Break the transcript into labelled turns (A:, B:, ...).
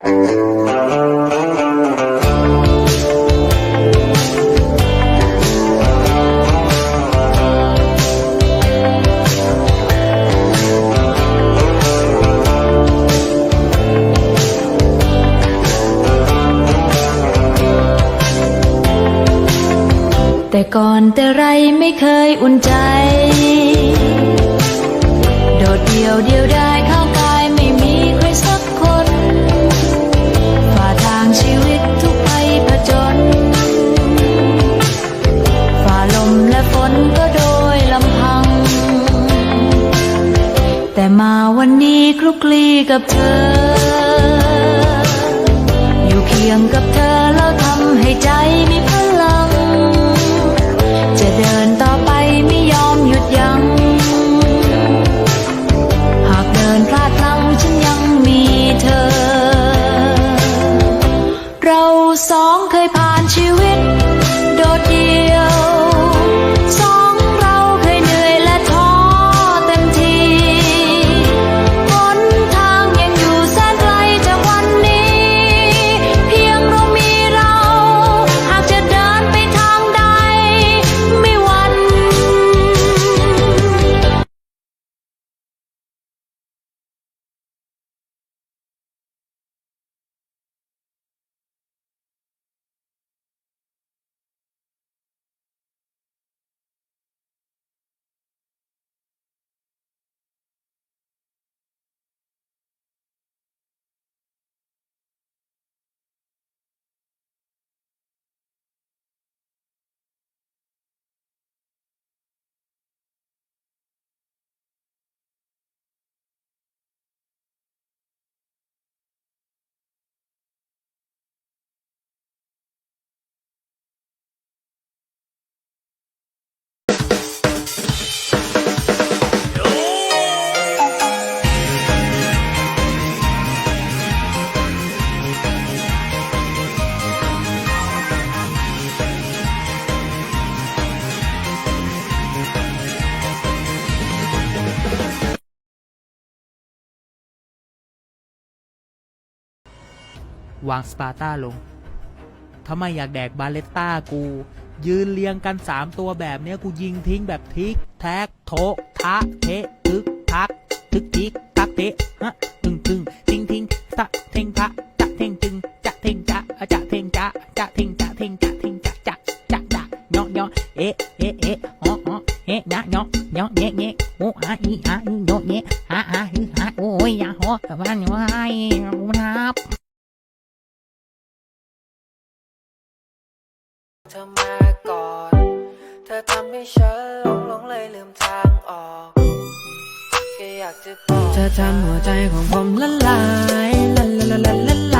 A: แต่ก่อนแต่ไรไม่เคยอุ่นใจ โดดเดียวเดียวได้ แต่มาวันนี้คลุกคลีกับเธอ วางสปา
B: ร์ต้าลงถ้าไมอยากแดกบาเลตต้ากู ยืนเรียงกันสามตัวแบบเนี้ยกูยิงทิ้งแบบทิก แท็กโทะทะเทะทึกทักทึกทิกทักเทะฮะตึงตึงทิ้งทิ้งสะเทงพระจะเทงตึงจะเทงจะจะเทงจะจะเทงจะเทงจะเทงจะจะจะจะเนาะเนาะเอ๊ะเอ๊ะเอ๊ะอ๋ออ๋อเอะนะเนาะเนาะเนะเนะโอ้อาอีอาอีโนาะเนะฮะฮะฮึฮะโอ้ยอย่าหัวกับบ้านอยู่ให้ครับ
C: เธอมาก่อน เธอทำให้ฉันหลงหลงเลยลืมทางออกแค่อยากจะบอกเธอทำหัวใจของผมละลายละละละละละ